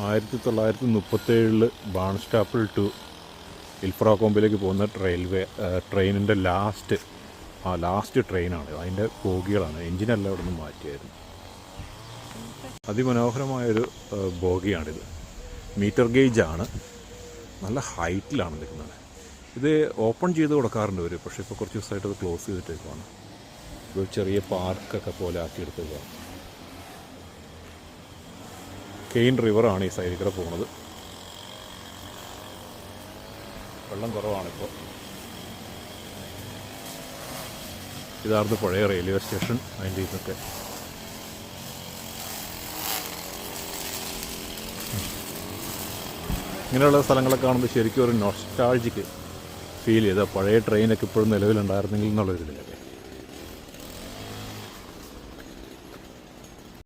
ആയിരത്തി തൊള്ളായിരത്തി മുപ്പത്തേഴിൽ ബാൺസ്റ്റാപ്പിൾ ടു ഇൽഫ്രാകോമ്പിലേക്ക് പോകുന്ന റെയിൽവേ ട്രെയിനിന്റെ ലാസ്റ്റ് ആ ലാസ്റ്റ് ട്രെയിനാണ്. അതിന്റെ ബോഗികളാണ്. എഞ്ചിനെല്ലാം അവിടെ നിന്ന് മാറ്റിയായിരുന്നു. അതിമനോഹരമായൊരു ബോഗിയാണിത്. മീറ്റർ ഗേജാണ്. നല്ല ഹൈറ്റിലാണ് നിൽക്കുന്നത്. ഇത് ഓപ്പൺ ചെയ്ത് കൊടുക്കാറുണ്ട് ഒരു പക്ഷേ ഇപ്പോൾ കുറച്ച് ദിവസമായിട്ട് അത് ക്ലോസ് ചെയ്തിട്ടേക്കുവാണ്. ഒരു ചെറിയ പാർക്കൊക്കെ പോലെ ആക്കിയെടുത്തേക്കാണ് കെയിൻ റിവറാണ് ഈ സൈഡിൽ കൂടെ പോകുന്നത് വെള്ളം കുറവാണിപ്പോൾ ഇതായിരുന്നു പഴയ റെയിൽവേ സ്റ്റേഷൻ അതിന്റെ ഇതൊക്കെ. ഇങ്ങനെയുള്ള സ്ഥലങ്ങളൊക്കെ കാണുമ്പോൾ ശരിക്കും ഒരു നൊസ്റ്റാൾജിക്ക് ഫീൽ ചെയ്ത പഴയ ട്രെയിനൊക്കെ ഇപ്പോഴും നിലവിലുണ്ടായിരുന്നെങ്കിൽ എന്നുള്ളൊരു ഇതിലൊക്കെ